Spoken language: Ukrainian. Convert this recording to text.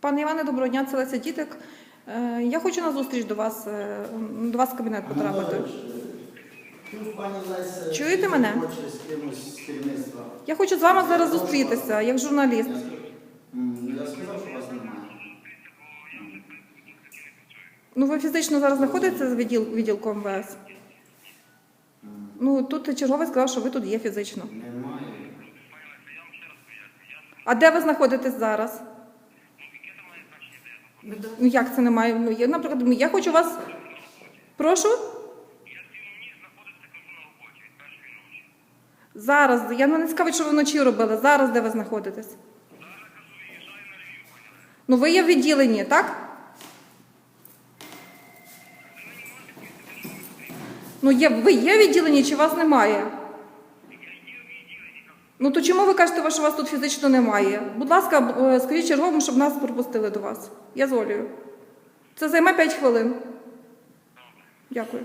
Пане Іване, доброго дня, це Леся Дітик. Е, Я хочу на зустріч до вас, е, до вас в кабінет потрапити. Анатолійович, ну, Чуєте мене? Я хочу з вами зараз зустрітися, як журналіст. Я сказав, м, я сказав, що вас немає. Ну, ви фізично зараз знаходитеся з відділ, відділку МВС? Ну, тут черговий сказав, що ви тут є фізично. Немає. А де ви знаходитесь зараз? Ну як це немає? Ну, я, наприклад, я хочу вас. Прошу? Зараз. Я мене не цікавить, що ви вночі робили. Зараз де ви знаходитесь? Ну, ви є в відділенні, так? Ну, є, ви є в відділенні чи вас немає? Ну то чому ви кажете, що вас тут фізично немає? Будь ласка, е, скажіть черговому, щоб нас пропустили до вас. Я з Олею. Це займе 5 хвилин. Дякую.